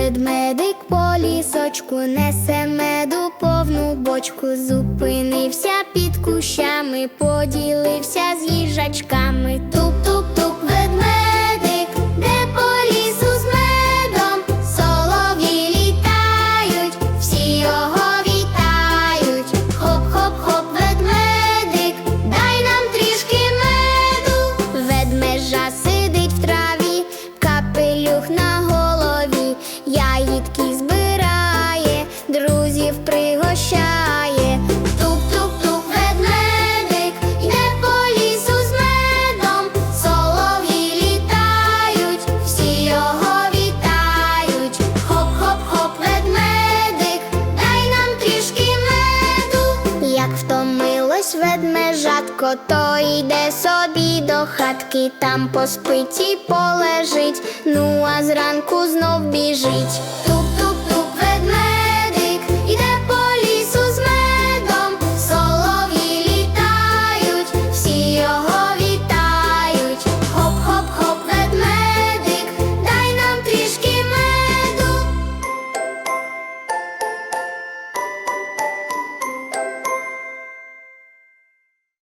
Ведмедик по лісочку несе меду повну бочку, зупинився під кущами, поділився з їжачками. Ягідки збирає, друзів пригощає. Туп-туп-туп, ведмедик, йде по лісу з медом, солов'ї літають, всі його вітають. Хоп-хоп-хоп, ведмедик, дай нам трішки меду. Як втомилось ведмежатко, то йде собі до хатки, там поспить і полежить, ну а зранку знов біжить.